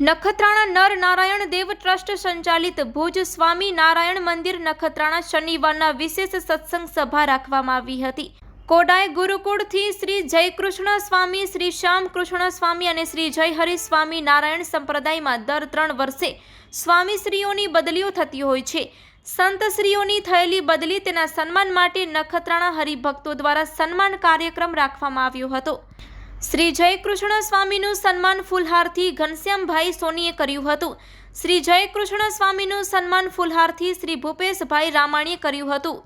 નખત્રાણા નર નારાયણ દેવ ટ્રસ્ટ સંચાલિત ભુજ સ્વામી નારાયણ મંદિર નખત્રાણા શનિવારના વિશેષ સત્સંગ સભા રાખવામાં આવી હતી. કોડાય ગુરુકુળથી શ્રી જયકૃષ્ણ સ્વામી, શ્રી શ્યામ કૃષ્ણ સ્વામી અને શ્રી જયહરિ સ્વામી નારાયણ સંપ્રદાયમાં દર ત્રણ વર્ષે સ્વામીશ્રીઓની બદલીઓ થતી હોય છે. સંતશ્રીઓની થયેલી બદલી તેના સન્માન માટે નખત્રાણા હરિભક્તો દ્વારા સન્માન કાર્યક્રમ રાખવામાં આવ્યો હતો. શ્રી જયકૃષ્ણ સ્વામીનું સન્માન ફુલહારથી ઘનશ્યામભાઈ સોનીએ કર્યું હતું. શ્રી જયકૃષ્ણ સ્વામીનું સન્માન ફુલહારથી શ્રી ભૂપેશભાઈ રામાણીએ કર્યું હતું.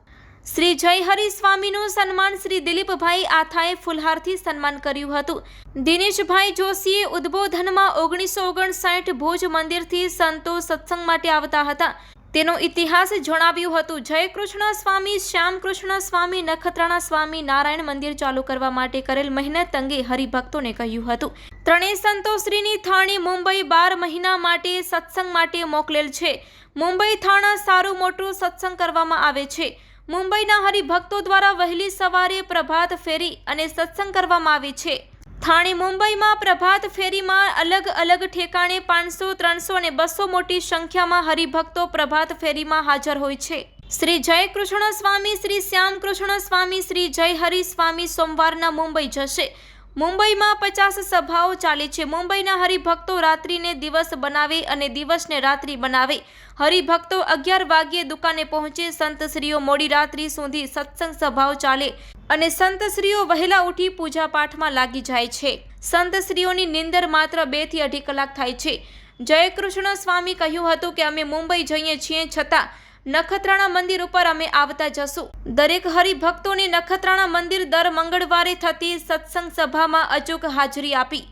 શ્રી જયહરિ સ્વામીનું સન્માન શ્રી દિલીપભાઈ આથાએ ફુલહારથી સન્માન કર્યું હતું. દિનેશભાઈ જોશીએ ઉદ્બોધનમાં ઓગણીસો ઓગણસાઠ ભુજ મંદિરથી સંતો સત્સંગ માટે આવતા હતા. તેનો ઇતિહાસ જણાવ્યું હતું. જયકૃષ્ણ સ્વામી, શ્યામકૃષ્ણ સ્વામી, નખત્રાણા સ્વામી, નારાયણ મંદિર ચાલુ કરવા માટે કરેલ મહેનત અંગે હરિભક્તોને કહ્યું હતું. ત્રણેય સંતો શ્રીની થાણી મુંબઈ બાર મહિના માટે સત્સંગ માટે મોકલેલ છે. મુંબઈ થાણા સારું મોટું સત્સંગ કરવામાં આવે છે. મુંબઈના હરિભક્તો દ્વારા વહેલી સવારે પ્રભાત ફેરી અને સત્સંગ કરવામાં આવે છે. થાણે મુંબઈમાં પ્રભાત ફેરીમાં અલગ અલગ ઠેકાણે પાંચસો, ત્રણસો અને બસો મોટી સંખ્યામાં હરિભક્તો પ્રભાત ફેરીમાં હાજર હોય છે. શ્રી જયકૃષ્ણ સ્વામી, શ્રી શ્યામકૃષ્ણ સ્વામી, શ્રી જય હરિ સ્વામી સોમવારના મુંબઈ જશે. મુંબઈમાં પચાસ સભાઓ ચાલી છે. મુંબઈના હરિભક્તો રાત્રિને દિવસ બનાવે અને દિવસને રાત્રિ બનાવે. હરિભક્તો અગિયાર વાગ્યે દુકાને પહોંચે. સંતશ્રીઓ મોડી રાત્રિ સુધી સત્સંગ સભાઓ ચાલે અને સંતશ્રીઓ વહેલા ઉઠી પૂજાપાઠમાં લાગી જાય છે. સંતશ્રીઓની નિંદર માત્ર બેથી અઢી કલાક થાય છે. જયકૃષ્ણ સ્વામી કહ્યું હતું કે અમે મુંબઈ જઈએ છીએ છતાં નખત્રાણા મંદિર ઉપર અમે આવતા જશું. દરેક હરિભક્તોને નખત્રાણા મંદિર દર મંગળવારે થતી સત્સંગ સભામાં અચૂક હાજરી આપી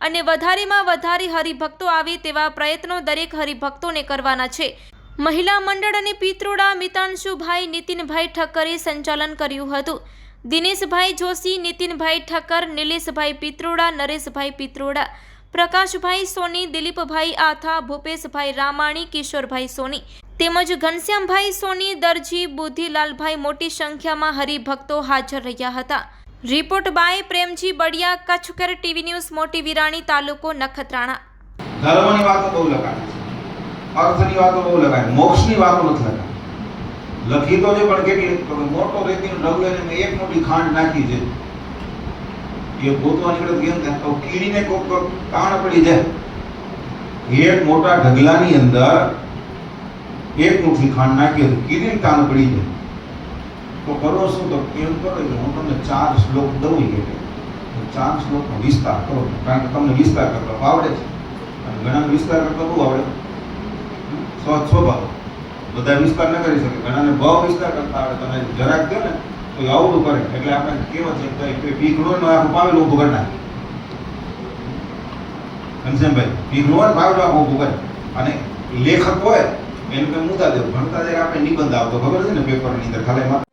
અને વધારેમાં વધારે હરિભક્તો આવે તેવા પ્રયત્નો દરેક હરિભક્તોને કરવાના છે. મહિલા મંડળ અને પિત્રોડા મિતાંશુભાઈ, નીતિનભાઈ ઠક્કરે સંચાલન કર્યું હતું. દિનેશભાઈ જોશી, નીતિનભાઈ ઠક્કર, નિલેશભાઈ પિત્રોડા, નરેશભાઈ પિત્રોડા પ્રકાશભાઈ સોની, દિલીપભાઈ આથા, ભૂપેશભાઈ રામાણી, કિશોરભાઈ સોની તેમજ ઘનશ્યામભાઈ સોની, દરજી, બુદ્ધિલાલભાઈ મોટી સંખ્યામાં હરિભક્તો હાજર રહ્યા હતા. રિપોર્ટ બાય પ્રેમજી બડિયા, કચ્છકર ટીવી ન્યૂઝ, મોટી વિરાણી તાલુકો નખત્રાણા. ધર્મની વાતો બહુ લગાડે અર્થની વાતો બહુ લગાડે મોક્ષની વાતો નથી લગાડે લખી તો છે, પણ કેટલી મોટો રેતીનો ડગલો એક મોટી ખાંડ નાખી છે. એ ગોતવા નીકળે તો કેમ થાય? તો કીડીને કોક કાણ પડી જાય. એક મોટા ઢગલાની અંદર એક મુઠ્ઠી ખાંડ નાખી તો કીડીને કાણ પડી જાય. તો કરો શું? તો કેમ કરો કે હું તમને ચાર શ્લોક દઉં કે ચાર શ્લોકનો વિસ્તાર કરો. કારણ કે તમને વિસ્તાર કરતા આવડે છે અને ઘણાને વિસ્તાર કરતા બહુ આવડે. સ્વ સ્વભાવ બધા વિસ્તાર ન કરી શકે. ઘણાને બહુ વિસ્તાર કરતા આવડે. તમે જરાક દો ને. તો એ આવડું કરે. એટલે આપણે કેવત છે કે પીક નો આખું પાવેલું ઊભું કરી નાખે. ઘનશ્યામભાઈ પીક નો પાવેલું આખું ઊભું કરે. અને લેખક હોય, એને કંઈ મુદ્દા દેવું. ભણતા જ્યારે આપણે નિબંધ આવતો, ખબર છે ને પેપરની અંદર, ખાલી